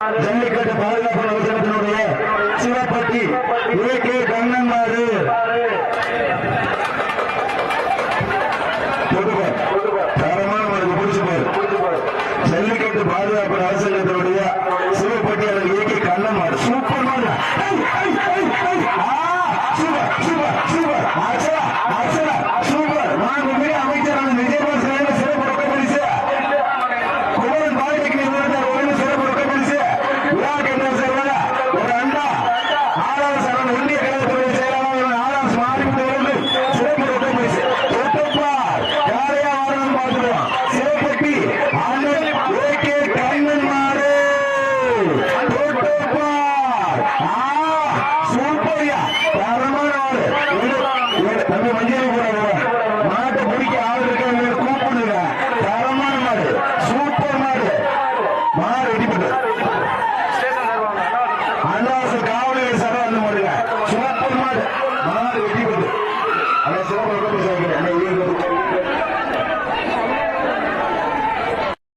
ஜல்லிக்கட்டு பாதுகாப்பு அவசரத்தினுடைய Sivapatti A K Kannan மாறு தரமான உனக்கு பிடிச்சு பாரு. ஜல்லிக்கட்டு பாதுகாப்பு அவசரத்தினுடைய சிவப்பட்டி அல்லது ஏ கே கண்ணன் மாடு சூப்பர் மாடு சூப்பர் சூப்பர் சூப்பர் சூப்பர்யா. தரமான ஆளு நம்ம மஞ்சள் கூட